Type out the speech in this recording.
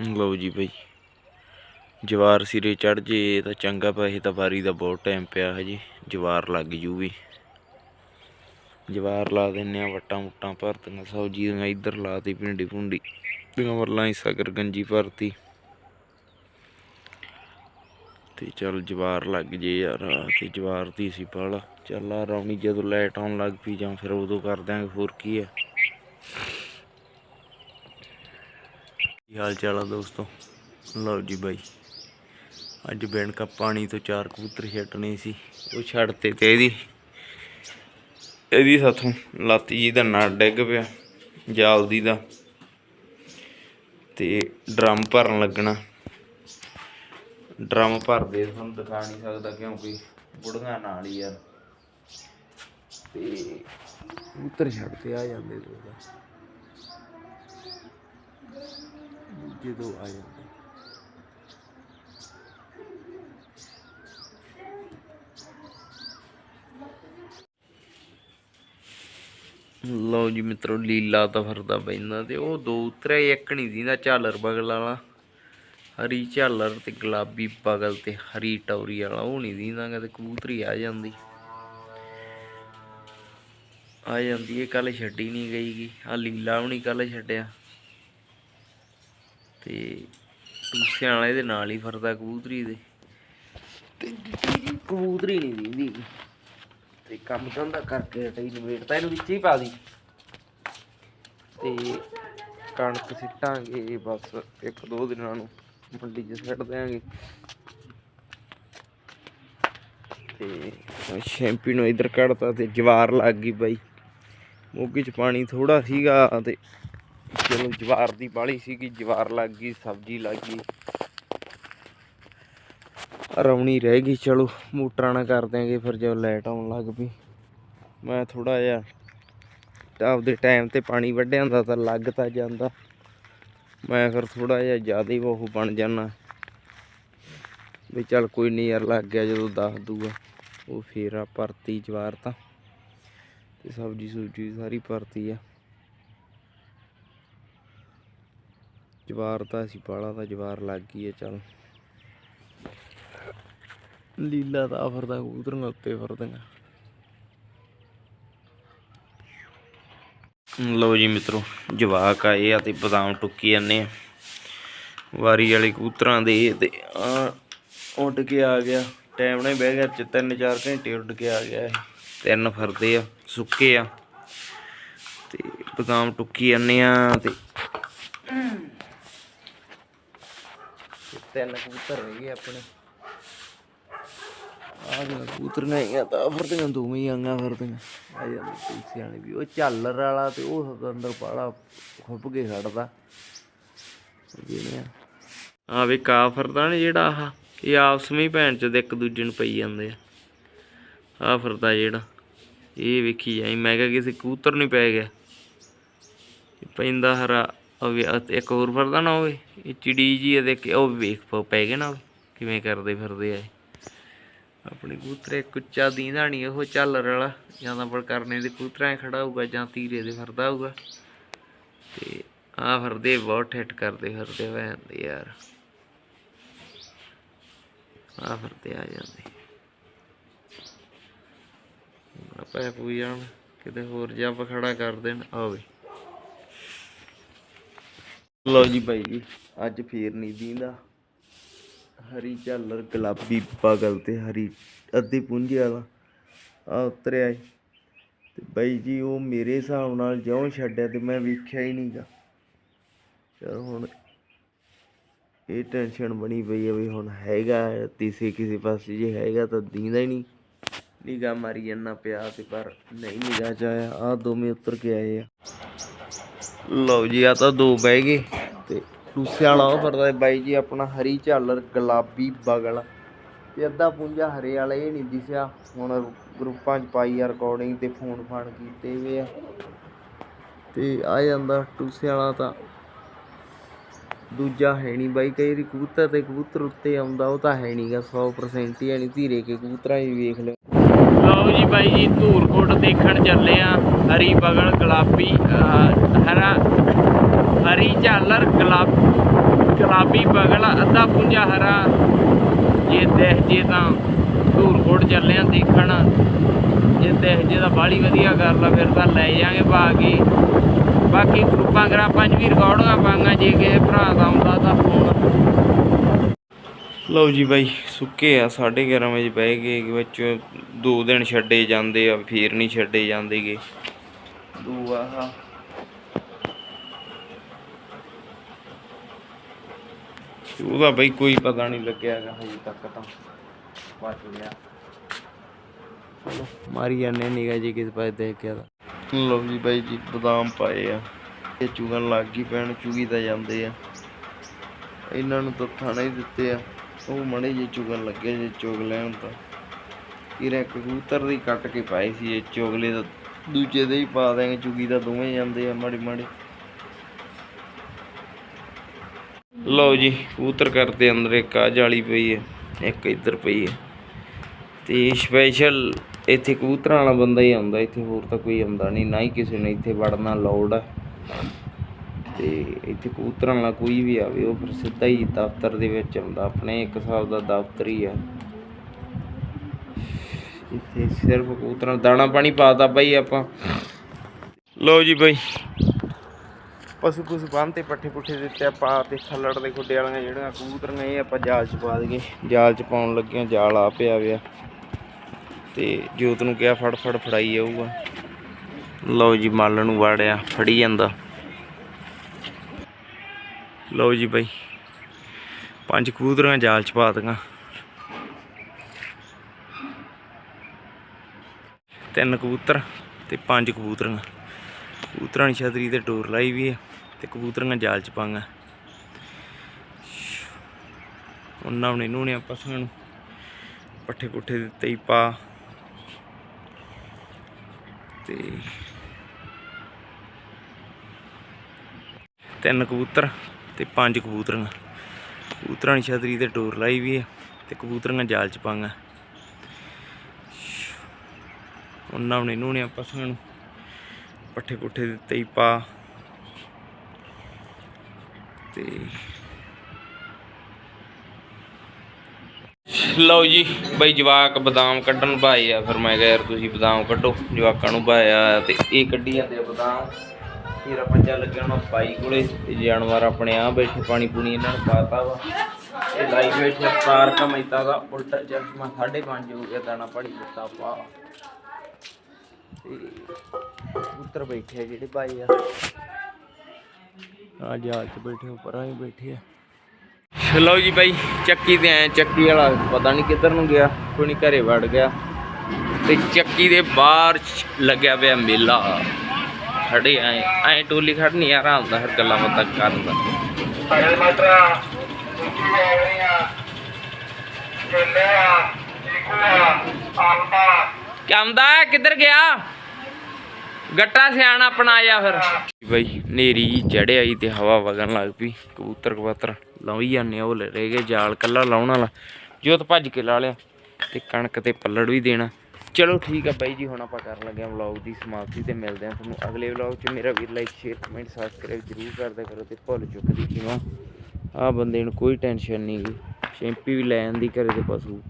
ਲਓ ਜੀ ਬਈ। ਜਵਾਰ ਸਿਰੇ ਚੜ ਜੇ ਤਾਂ ਚੰਗਾ ਪੈਸੇ ਤਾਂ ਵਾਰੀ ਦਾ ਬਹੁਤ ਟਾਈਮ ਪਿਆ ਹਜੇ ਜਵਾਰ ਲੱਗ ਜੂ ਵੀ। ਜਵਾਰ ਲਾ ਦਿੰਨੇ ਆ ਵਟਾਂ ਮੁੱਟਾਂ ਭਰਤੀਆਂ ਸਬਜ਼ੀ ਦੀਆਂ ਇੱਧਰ ਲਾਤੀ ਭਿੰਡੀ ਭੁੰਡੀ। ਦੀਆਂ ਵਰਲਾਂ ਹੀ ਸਗਰ ਗੰਜੀ ਭਰਤੀ। ਤੇ ਚੱਲ ਜਵਾਰ ਲੱਗ ਜੇ ਯਾਰ ਤੇ ਜਵਾਰ ਦੀ ਸੀ ਪਾਲਾ ਚੱਲ ਆ ਰੌਣੀ ਜਦੋਂ ਲਾਈਟ ਆਉਣ ਲੱਗ ਪਈ ਜਾਂ ਫਿਰ ਉਦੋਂ ਕਰ ਦਿਆਂਗੇ, ਹੋਰ ਕੀ ਹੈ ਕੀ ਹਾਲ ਚਾਲ ਆ ਦੋਸਤੋ? ਲਓ ਜੀ ਬਾਈ। ਅੱਜ ਬੈਣਕਾ ਪਾਣੀ ਤੋਂ ਚਾਰ ਕਬੂਤਰ ਛੱਡਣੇ ਸੀ। ਉਹ ਛੱਡਤੇ ਤੇ ਇਹਦੀ ਇਹਦੀ ਸਾਥੋਂ ਲਾਤੀ ਜੀ ਦਾ ਨਟ ਡਿੱਗ ਪਿਆ, ਜਾਲਦੀ ਦਾ। ਤੇ ਡਰਮ ਭਰਨ ਲੱਗਣਾ। ਡਰਮ ਭਰਦੇ ਤੁਹਾਨੂੰ ਦਿਖਾ ਨਹੀਂ ਸਕਦਾ ਕਿਉਂਕਿ ਬੁੜੀਆਂ ਨਾਲ ਹੀ ਯਾਰ ਤੇ ਕਬੂਤਰ ਛੱਡਤੇ ਆ ਜਾਂਦੇ ਦੋ ਦਾ ਜਦੋਂ ਆ ਜਾਂਦੇ। ਲਓ ਜੀ ਮਿੱਤਰੋ, ਲੀਲਾ ਤਾਂ ਫਰਦਾ ਪੈਂਦਾ ਤੇ। ਉਹ ਦੋ ਉਤਰਿਆ, ਇੱਕ ਨਹੀਂ ਦੀਦਾ ਝਾਲਰ ਬਗਲ ਵਾਲਾ। ਹਰੀ ਝਾਲਰ ਤੇ ਗੁਲਾਬੀ ਬਗਲ ਤੇ ਹਰੀ ਟੌਰੀ ਵਾਲਾ, ਉਹ ਨਹੀਂ ਦੀਦਾ ਕਦੇ ਕਬੂਤਰੀ ਆ ਜਾਂਦੀ। ਆ ਜਾਂਦੀ ਇਹ ਕੱਲ ਛੱਡੀ ਨਹੀਂ ਗਈਗੀ ਆ ਲੀਲਾ ਵੀ ਨਹੀਂ ਕੱਲ ਛੱਡਿਆ। ਤੇ ਟੂਸਿਆਂ ਵਾਲੇ ਦੇ ਨਾਲ ਹੀ ਫਰਦਾ ਕਬੂਤਰੀ ਦੇ। ਤੇ ਕਬੂਤਰੀ ਨਹੀਂ ਦਿੰਦੀ ਤੇ ਕੰਮ ਧੰਦਾ ਕਰਕੇ ਹਟਈ ਨਵੇੜਤਾ ਇਹਨੂੰ ਵਿੱਚ ਹੀ ਪਾ ਦੀ। ਤੇ ਕਣਕ ਸਿੱਟਾਂਗੇ, ਬਸ ਇੱਕ ਦੋ ਦਿਨਾਂ ਨੂੰ ਮੰਡੀ 'ਚ ਸਿੱਟ ਦਿਆਂਗੇ। ਤੇ ਸ਼ੈਂਪੀ ਨੂੰ ਇਧਰ ਕੱਢਤਾ ਤੇ ਜਵਾਰ ਲੱਗ ਗਈ ਬਾਈ। ਮੋਗੀ 'ਚ ਪਾਣੀ ਥੋੜਾ ਸੀਗਾ ਤੇ ਚਲੋ ਜਵਾਰ ਦੀ ਬਾਲੀ ਸੀਗੀ, ਜਵਾਰ ਲੱਗ ਗਈ, ਸਬਜ਼ੀ ਲੱਗ ਗਈ। ਰੌਣੀ ਰਹਿ ਗਈ, ਚਲੋ ਮੋਟਰਾਂ ਨਾਲ ਕਰ ਦਿਆਂਗੇ, ਫਿਰ ਜਦੋਂ ਲਾਈਟ ਆਉਣ ਲੱਗ ਪਈ। ਮੈਂ ਥੋੜਾ ਜਿਹਾ ਆਪਦੇ ਟਾਈਮ ਤੇ ਪਾਣੀ ਵੱਢਿਆ ਹੁੰਦਾ ਤਾਂ ਲੱਗ ਤਾਂ ਜਾਂਦਾ। ਮੈਂ ਫਿਰ ਥੋੜਾ ਜਿਹਾ ਜ਼ਿਆਦਾ ਹੀ ਉਹ ਬਣ ਜਾਣਾ ਵੀ ਚੱਲ ਕੋਈ ਨਹੀਂ ਯਾਰ, ਲੱਗ ਗਿਆ ਜਦੋਂ ਦੱਸ ਦੂਗਾ। ਉਹ ਫੇਰ ਆ, ਭਰਤੀ ਜਵਾਰ ਤਾਂ। ਤੇ ਸਬਜ਼ੀ ਸੁਬਜੀ ਸਾਰੀ ਭਰਤੀ ਆ। ਜਵਾਰ ਤਾਂ ਅਸੀਂ ਪਾਲਾ ਦਾ ਜਵਾਰ ਲੱਗ ਗਈ ਹੈ, ਚੱਲ। ਲੀਲਾ ਤਾਂ ਫਿਰਦਾ ਕਬੂਤਰਾਂ ਉੱਤੇ ਫਿਰਦੀਆਂ। ਲਓ ਜੀ ਮਿੱਤਰੋ, ਜਵਾਕ ਆਏ ਆ ਤੇ ਬਦਾਮ ਟੁੱਕੀ ਜਾਂਦੇ ਆ। ਵਾਰੀ ਵਾਲੇ ਕਬੂਤਰਾਂ ਦੇ ਤੇ ਆ ਉੱਡ ਕੇ ਆ ਗਿਆ। ਟਾਈਮ ਨਾਲ ਬਹਿ ਗਿਆ ਚ 3-4 ਘੰਟੇ ਉੱਡ ਕੇ ਆ ਗਿਆ ਤਿੰਨ ਫਰਦੇ ਆ, ਸੁੱਕੇ ਆ। ਤੇ ਬਦਾਮ ਟੁੱਕੀ ਜਾਂਦੇ ਆ ਤੇ ਤੇ ਤਿੰਨ ਕਬੂਤਰ ਰਹਿ ਗਏ ਆਪਣੇ। ਆ ਗਿਆ ਕਬੂਤਰ ਨਹੀਂ ਆ ਤਾਂ ਫਿਰਦੀਆਂ ਦੋਵੇਂ ਹੀ ਆਂਗਾ ਫਿਰਦੀਆਂ। ਆ ਜਾਂਦੇ ਪੁਲਿਸ ਵਾਲੇ ਵੀ ਉਹ ਝਾਲਰ ਵਾਲਾ ਤੇ ਉਹ ਅੰਦਰ ਪਾਲਾ ਖੁੱਪ ਕੇ ਖੜਦਾ। ਜਿਹਨੇ ਆ। ਵੀ ਕਾ ਫਿਰਦਾ ਨੇ ਜਿਹੜਾ ਆਹ ਇਹ ਆਪਸ ਵਿੱਚ ਭੈਣ ਚ ਇੱਕ ਦੂਜੇ ਨੂੰ ਪਈ ਜਾਂਦੇ ਆ। ਆ ਫਿਰਦਾ ਜਿਹੜਾ ਇਹ ਵੇਖੀ ਜਾਈ ਮੈਂ ਕਿਹਾ ਕਿਸੇ ਕਬੂਤਰ ਨਹੀਂ ਪੈ ਗਿਆ। ਪੈਂਦਾ ਹਰਾ ਉਹ ਵੀ ਇੱਕ ਹੋਰ ਫਿਰਦਾ ਨਾ ਹੋਵੇ ਇਹ ਚਿੜੀ ਜੀ ਇਹਦੇ ਕਿ, ਉਹ ਵੇਖ ਪ- ਪੈ ਗਏ ਨਾ ਕਿਵੇਂ ਕਰਦੇ ਫਿਰਦੇ ਆ ਆਪਣੇ ਕਬੂਤਰੇ ਕੁੱਚਾ ਦੀਂਦਾ ਨਹੀਂ ਉਹ ਚੱਲ ਰਲਾ ਜਾਂ ਤਾਂ ਬਲਕਰਨੇ ਦੇ ਕਬੂਤਰਾਂ ਖੜਾ ਹੋਊਗਾ, ਜਾਂ ਤੀਰੇ ਦੇ ਫਿਰਦਾ ਹੋਊਗਾ। ਤੇ ਆ ਫਿਰਦੇ, ਬਹੁਤ ਹਿੱਟ ਕਰਦੇ ਫਿਰਦੇ ਹੋਏ ਜਾਂਦੇ ਯਾਰ। ਆ ਫਿਰਦੇ ਆ ਜਾਂਦੇ। ਆਪਾਂ ਪੂਈ ਜਾਣ ਕਿਤੇ ਹੋਰ ਜੱਬ ਖੜਾ ਕਰ ਦੇਣ ਆਵੇ ਲਓ ਜੀ ਭਾਈ ਜੀ, ਅੱਜ ਫੇਰ ਨਹੀਂ ਦੀਂਦਾ। ਹਰੀ ਝਾਲਰ, ਗੁਲਾਬੀ ਪਾਗਲ ਤੇ ਹਰੀ, ਅੱਧੀ ਪੁੰਝੇ ਵਾਲਾ। ਆ ਉਤਰਿਆ ਏ ਤੇ ਬਾਈ ਜੀ, ਉਹ ਮੇਰੇ ਹਿਸਾਬ ਨਾਲ ਜਿਉਂ ਛੱਡਿਆ ਤੇ ਮੈਂ ਵੇਖਿਆ ਹੀ ਨਹੀਂਗਾ ਚਲ ਹੁਣ ਇਹ ਟੈਨਸ਼ਨ ਬਣੀ ਪਈ ਆ ਵੀ ਹੁਣ ਹੈਗਾ ਤੀਸੇ ਕਿਸੇ ਪਾਸੇ ਜੇ ਹੈਗਾ ਤਾਂ ਦੀਂਦਾ ਹੀ ਨਹੀਂ ਨਿਗਾ ਮਾਰੀ ਜਾਂਦਾ ਪਿਆ ਤੇ ਪਰ ਨਹੀਂ ਨਿਗਾ ਚ ਆਇਆ। ਆ ਦੋਵੇਂ ਉਤਰ ਕੇ ਆਏ ਆ। ਲਓ ਜੀ ਆ ਤਾਂ ਦੋ ਬਹਿ ਗਏ ਤੇ ਦੂਸਰੇ ਵਾਲਾ ਉਹ ਫਿਰਦਾ ਬਾਈ ਜੀ, ਆਪਣਾ ਹਰੀ ਝਾਲਰ, ਗੁਲਾਬੀ ਬਗਲ ਤੇ ਅੱਧਾ ਪੁੰਜਾ ਹਰੇ ਵਾਲਾ, ਇਹ ਨਹੀਂ ਦਿਸਿਆ। ਹੁਣ ਗਰੁੱਪਾਂ 'ਚ ਪਾਈ ਆ ਰਿਕਾਰਡਿੰਗ ਤੇ ਫੋਨ ਫਾਨ ਕੀਤੇ ਵੇ ਆ। ਤੇ ਆ ਜਾਂਦਾ ਟੂਸੇ ਵਾਲਾ ਤਾਂ। ਦੂਜਾ ਹੈ ਨਹੀਂ ਬਾਈ, ਕਈ ਵਾਰੀ ਕਬੂਤਰ ਤੇ ਕਬੂਤਰ ਉੱਤੇ ਆਉਂਦਾ, ਉਹ ਤਾਂ ਹੈ ਨਹੀਂਗਾ 100% ਹੀ ਹੈ ਨਹੀਂ, ਧੀਰੇ ਕੇ ਕਬੂਤਰਾਂ ਹੀ ਵੇਖ ਲਿਓ। ਲਓ ਜੀ ਬਾਈ ਜੀ, ਧੂਰਕੋਟ ਦੇਖਣ ਚੱਲੇ ਆ। ਹਰੀ ਬਗਲ, ਗੁਲਾਬੀ ਹਰਾ ਹਰੀ ਝਾਲਰ, ਗੁਲਾਬ ਗੁਲਾਬੀ ਬਗਲ, ਅੱਧਾ ਪੁੰਜਾ ਹਰਾ। ਜੇ ਦੇਖ ਜੇ ਤਾਂ ਧੂਰਕੋਟ ਚੱਲੇ ਆ ਦੇਖਣ। ਜੇ ਦੇਖ ਜੇ ਤਾਂ ਬਾਲੀ ਵਧੀਆ ਗੱਲ ਆ, ਫਿਰ ਤਾਂ ਲੈ ਜਾਾਂਗੇ ਭਾ ਕੇ ਬਾਕੀ ਗਰੁੱਪਾਂ ਗਰਾਪਾਂ 'ਚ ਵੀ ਰਿਕਾਰਡਾਂ ਪਾਂਗਾ ਜੇ ਕਿਸੇ ਭਰਾ ਦਾ ਆਉਂਦਾ ਤਾਂ ਫੋਨ। ਲਓ ਜੀ ਬਾਈ, ਸੁੱਕੇ ਆ 11:30 ਵਜੇ ਬਹਿ ਗਏ ਵਿੱਚ ਦੋ ਦਿਨ ਛੱਡੇ ਜਾਂਦੇ ਆ, ਫੇਰ ਨਹੀਂ ਛੱਡੇ ਜਾਂਦੇਗੇ। ਦੋ ਆਹ। ਉਹਦਾ ਬਈ ਕੋਈ ਪਤਾ ਨਹੀਂ ਲੱਗਿਆ ਹੈਗਾ ਹਜੇ ਤੱਕ ਤਾਂ। ਬਚ ਗਿਆ। ਚਲੋ ਮਾਰੀ ਜਾਂਦੇ ਨਿਗਾ ਜੀ ਕਿਸ ਪਾਸੇ ਦੇਖ ਕੇ ਦਾ ਲਓ ਜੀ ਬਾਈ ਜੀ ਬਦਾਮ ਪਾਏ ਆ। ਇਹ ਚੁਗਣ ਲੱਗ ਗਈ ਪੈਣ ਚੁਗੀ ਤਾਂ ਜਾਂਦੇ ਆ। ਇਹਨਾਂ ਨੂੰ ਤਾਂ ਥਾਣਾ ਹੀ ਦਿੱਤੇ ਆ। ਉਹ ਮੜੇ ਜੇ ਚੁਗਣ ਲੱਗੇ ਜੇ ਚੁਗ ਲੈਣ ਤਾਂ। ਇਹਨੇ ਕਬੂਤਰ ਦੀ ਕੱਟ ਕੇ ਪਾਏ ਸੀ ਇਹ ਚੁਗਲੇ ਦਾ ਦੂਜੇ ਦੇ ਹੀ ਪਾ ਦੇਂਗੇ ਚੁਗੀ ਦਾ ਦੋਵੇਂ ਜਾਂਦੇ ਆ ਮਾੜੇ ਮਾੜੇ ਲਓ ਜੀ, ਕਬੂਤਰ ਕਰਦੇ ਅੰਦਰ ਇੱਕ ਆ ਜਾਲੀ ਪਈ ਹੈ, ਇੱਕ ਇੱਧਰ ਪਈ ਹੈ। ਤੇ ਸਪੈਸ਼ਲ ਇੱਥੇ ਕਬੂਤਰਾਂ ਵਾਲਾ ਬੰਦਾ ਹੀ ਆਉਂਦਾ, ਇੱਥੇ ਹੋਰ ਤਾਂ ਕੋਈ ਆਉਂਦਾ ਨਹੀਂ, ਨਾ ਹੀ ਕਿਸੇ ਨੇ ਇੱਥੇ ਵੜਨਾ ਲੋੜ ਹੈ। ਤੇ ਇੱਥੇ ਕਬੂਤਰਾਂ ਵਾਲਾ ਕੋਈ ਵੀ ਆਵੇ, ਉਹ ਫਿਰ ਸਿੱਧਾ ਹੀ ਦਫ਼ਤਰ ਦੇ ਵਿੱਚ ਆਉਂਦਾ, ਆਪਣੇ ਇੱਕ ਹਿਸਾਬ ਦਾ ਦਫ਼ਤਰ ਹੀ ਆ ਇੱਥੇ ਸਿਰਫ ਕਬੂਤਰਾਂ, ਦਾਣਾ ਪਾਣੀ ਪਾਤਾ ਬਾਈ ਆਪਾਂ। ਲਓ ਜੀ ਬਾਈ ਪਸ਼ੂ ਪਸ਼ੂ ਬੰਨ ਤੇ ਪੱਠੇ ਪੁੱਠੇ ਦਿੱਤੇ, ਆਪਾਂ ਤੇ ਖੱਲੜ ਦੇ ਖੁੱਡੇ ਵਾਲੀਆਂ ਜਿਹੜੀਆਂ ਕਬੂਤਰੀਆਂ ਇਹ ਆਪਾਂ ਜਾਲ 'ਚ ਪਾ ਦਈਏ। ਜਾਲ 'ਚ ਪਾਉਣ ਲੱਗਿਆ ਜਾਲ ਆ ਪਿਆ ਵਿਆ ਤੇ ਜੋਤ ਨੂੰ ਕਿਹਾ, ਫੜ ਫੜ, ਫੜਾਈ ਜਾਊਗਾ। ਲਓ ਜੀ, ਮੱਲ ਨੂੰ ਵਾੜਿਆ, ਫੜੀ ਜਾਂਦਾ। ਲਓ ਜੀ ਬਾਈ, ਪੰਜ ਕਬੂਤਰਾਂ ਜਾਲ 'ਚ ਪਾ ਦੀਆਂ ਤਿੰਨ ਕਬੂਤਰ ਤੇ ਪੰਜ ਕਬੂਤਰੀਆਂ ਕਬੂਤਰਾਂ ਦੀ ਛਤਰੀ ਤੇ ਡੋਰ ਲਾਈ ਵੀ ਹੈ ਤੇ ਕਬੂਤਰੀਆਂ ਜਾਲ 'ਚ ਪਾਈਆਂ ਉਹਨਾਂ ਨੇ ਨੂਣੇ ਪਸ਼ੂਆਂ ਨੂੰ ਪੱਠੇ ਪੁੱਠੇ ਦਿੱਤੇ ਹੀ ਪਾ। ਤੇ ਤਿੰਨ ਕਬੂਤਰ ਤੇ ਪੰਜ ਕਬੂਤਰੀਆਂ ਕਬੂਤਰਾਂ ਦੀ ਛਤਰੀ ਤੇ ਡੋਰ ਲਾਈ ਵੀ ਹੈ ਤੇ ਕਬੂਤਰੀਆਂ ਜਾਲ 'ਚ ਪਾਈਆਂ ਉਹਨਾਂ ਨੇ ਨੂਣੇ ਪਸ਼ੂਆਂ ਨੂੰ ਪੱਠੇ ਪੁੱਠੇ ਦਿੱਤੇ ਹੀ ਪਾ। ਤੇ ਲਓ ਜੀ, ਬਈ ਜਵਾਕ ਬਦਾਮ ਕੱਢਣ ਭਾਏ ਆ। ਫਿਰ ਮੈਂ ਕਿਹਾ ਯਾਰ ਤੁਸੀਂ ਬਦਾਮ ਕੱਢੋ, ਜਵਾਕਾਂ ਨੂੰ ਭਾਇਆ ਤੇ ਇਹ ਕੱਢੀ ਜਾਂਦੇ ਆ ਬਦਾਮ। ਫਿਰ ਆਪਾਂ ਚੱਲ ਲੱਗਿਆ ਹੁਣ ਬਾਈ ਕੋਲੇ ਤੇ ਜਾਨਵਰ ਆਪਣੇ ਆ ਬੈਠੇ, ਪਾਣੀ ਪੂਣੀ ਇਹਨਾਂ ਨੂੰ ਪਾਤਾ ਵਾ। ਇਹ ਲਾਈ ਬੈਠੇ ਪਾਰ ਕਮੈਤਾ ਦਾ ਉਲਟਾ ਚਸ਼ਮਾ 5:30 ਹੋ ਗਿਆ, ਦਾਣਾ ਪਾਣੀ ਦਿੱਤਾ ਪਾ ਉੱਤਰ ਬੈਠੇ ਆ ਜਿਹੜੇ ਭਾਈ ਆ। ਆ ਜਹਾਜ਼ 'ਚ ਬੈਠੇ ਉੱਪਰ ਆਏ ਬੈਠੇ ਆ ਲਓ ਜੀ ਬਾਈ ਚੱਕੀ ਤੇ ਆਏ ਚੱਕੀ ਵਾਲਾ ਪਤਾ ਨਹੀਂ ਕਿੱਧਰ ਨੂੰ ਗਿਆ ਕੋਈ ਨਹੀਂ ਘਰੇ ਵੜ ਗਿਆ। ਤੇ ਚੱਕੀ ਦੇ ਬਾਹਰ ਲੱਗਿਆ ਪਿਆ ਮੇਲਾ। ਖੜੇ ਆਏ ਐ ਟੋਲੀ ਖੜਨੀ ਆ ਆਰਾਮ ਦਾ ਹਰ ਗੱਲਾਂ ਬਾਤਾਂ ਕਰਨ ਦਾ। ਮਾਤਰਾ ਚੱਲਿਆ ਆਲਪਾ ਕਹਿੰਦਾ ਕਿੱਧਰ ਗਿਆ? ਗੱਟਾ ਸਿਆਣਾ ਆਪਣਾ ਆਇਆ ਫਿਰ। ਬਾਈ ਨੇਰੀ ਚੜਿਆ ਆਈ ਤੇ ਹਵਾ ਵਗਣ ਲੱਗ ਪਈ। ਕਬੂਤਰ ਕਬੂਤਰ ਲਾਈ ਜਾਂਦੇ ਆ, ਉਹ ਲੈ ਰਹਿ ਗਏ ਜਾਲ ਕੱਲਾ ਲਾਉਣ ਵਾਲਾ। ਜੋਤ ਭੱਜ ਕੇ ਲਾ ਲਿਆ ਤੇ ਕਣਕ ਤੇ ਪੱਲੜ ਵੀ ਦੇਣਾ। ਚਲੋ ਠੀਕ ਆ ਬਾਈ ਜੀ, ਹੁਣ ਆਪਾਂ ਕਰਨ ਲੱਗੇ ਆ ਵਲੌਗ ਦੀ ਸਮਾਪਤੀ ਤੇ ਮਿਲਦੇ ਆ ਤੁਹਾਨੂੰ ਅਗਲੇ ਵਲੌਗ 'ਚ। ਮੇਰਾ ਵੀਰ ਲਾਈਕ ਸ਼ੇਅਰ ਕਮੈਂਟ ਸਬਸਕ੍ਰਾਈਬ ਜ਼ਰੂਰ ਕਰਦਿਆ ਕਰੋ ਤੇ ਭੁੱਲ ਚੁੱਕਦੀ ਕਿਵਾਂ ਆ ਬੰਦੇ ਨੂੰ ਕੋਈ ਟੈਨਸ਼ਨ ਨਹੀਂ ਗੀ। ਸ਼ੈਂਪੀ ਵੀ ਲੈ ਜਾਂਦੀ ਘਰੇ ਤੇ ਪਸ਼ੂ।